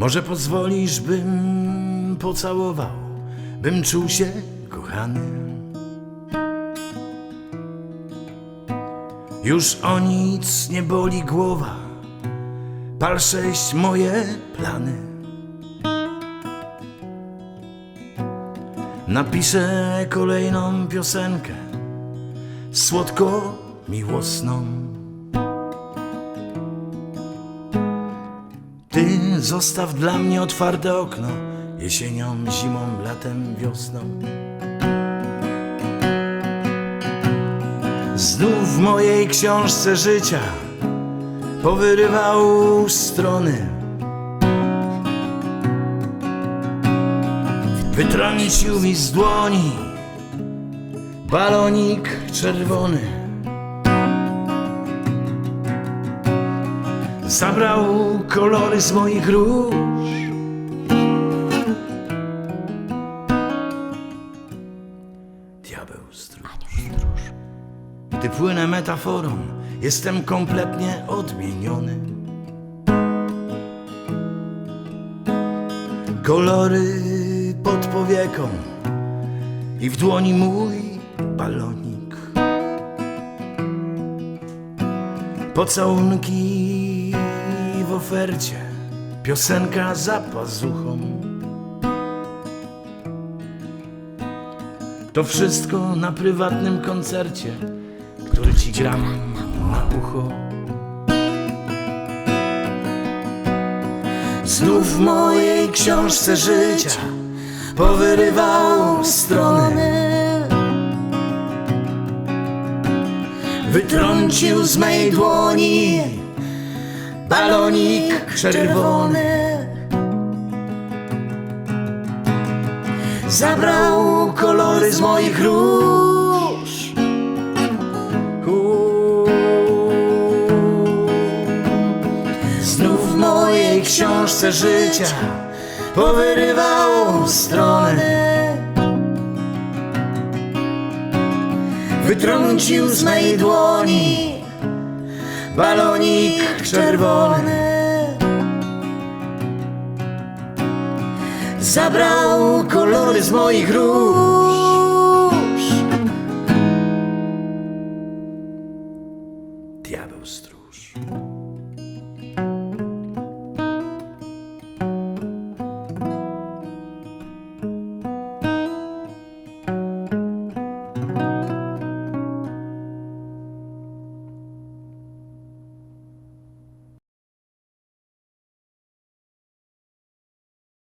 Może pozwolisz, bym pocałował, bym czuł się kochany. Już o nic nie boli głowa, pal sześć moje plany. Napiszę kolejną piosenkę, słodko miłosną. Ty zostaw dla mnie otwarte okno, jesienią, zimą, latem, wiosną. Znów w mojej książce życia powyrywał strony. Wytrącił mi z dłoni balonik czerwony. Zabrał kolory z moich róż. Diabeł stróż. Gdy płynę metaforą, jestem kompletnie odmieniony. Kolory pod powieką i w dłoni mój balonik. Pocałunki ofercie, piosenka za pazuchą. To wszystko na prywatnym koncercie, który ci gram na ucho. Znów w mojej książce życia powyrywał strony. Wytrącił z mej dłoni balonik czerwony. Zabrał kolory z moich róż. Znów w mojej książce życia powyrywał strony. Wytrącił z mej dłoni balonik czerwony. Zabrał kolory z moich róż. Diabeł stróż.